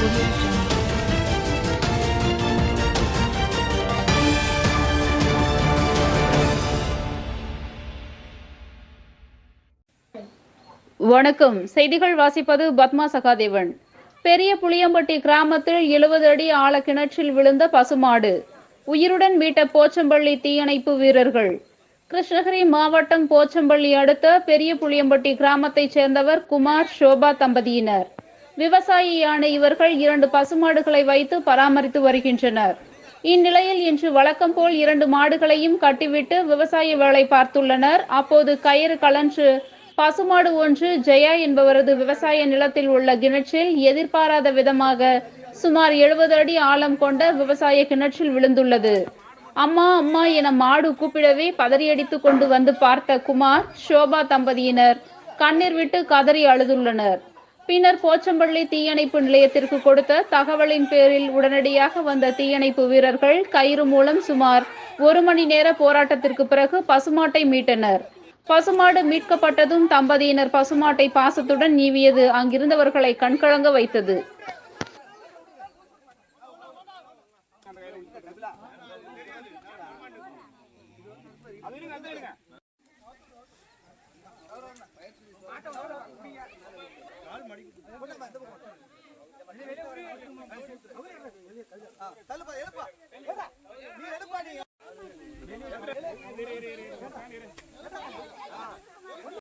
வணக்கம். செய்திகள் வாசிப்பது பத்மா சகாதேவன். பெரிய புளியம்பட்டி கிராமத்தில் எழுபது அடி ஆழ கிணற்றில் விழுந்த பசுமாடு. உயிருடன் மீட்ட போச்சம்பள்ளி தீயணைப்பு வீரர்கள். கிருஷ்ணகிரி மாவட்டம் போச்சம்பள்ளி அடுத்த பெரிய புளியம்பட்டி கிராமத்தைச் சேர்ந்தவர் குமார் ஷோபா தம்பதியினர். விவசாயியான இவர்கள் இரண்டு பசுமாடுகளை வைத்து பராமரித்து வருகின்றனர். இந்நிலையில் இன்று வழக்கம் போல் இரண்டு மாடுகளையும் கட்டிவிட்டு விவசாய வேலை பார்த்துள்ளனர். அப்போது கயிறு கலன்று பசுமாடு ஒன்று ஜெயா என்பவரது விவசாய நிலத்தில் உள்ள கிணற்றில் எதிர்பாராத விதமாக சுமார் எழுபது அடி ஆழம் கொண்ட விவசாய கிணற்றில் விழுந்துள்ளது. அம்மா அம்மா என மாடு கூப்பிடவே பதறியடித்து கொண்டு வந்து பார்த்த குமார் ஷோபா தம்பதியினர் கண்ணீர் விட்டு கதறி அழுதுள்ளனர். பின்னர் போச்சம்பள்ளி தீயணைப்பு நிலையத்திற்கு கொடுத்த தகவலின் பேரில் உடனடியாக வந்த தீயணைப்பு வீரர்கள் கயிறு மூலம் சுமார் ஒரு மணி நேர போராட்டத்திற்கு பிறகு பசுமாட்டை மீட்டனர். பசுமாடு மீட்கப்பட்டதும் தம்பதியினர் பசுமாட்டை பாசத்துடன் நீவியது. அங்கிருந்தவர்களை கண்கலங்க வைத்தது. தள்ளுப்பா எழுப்பா.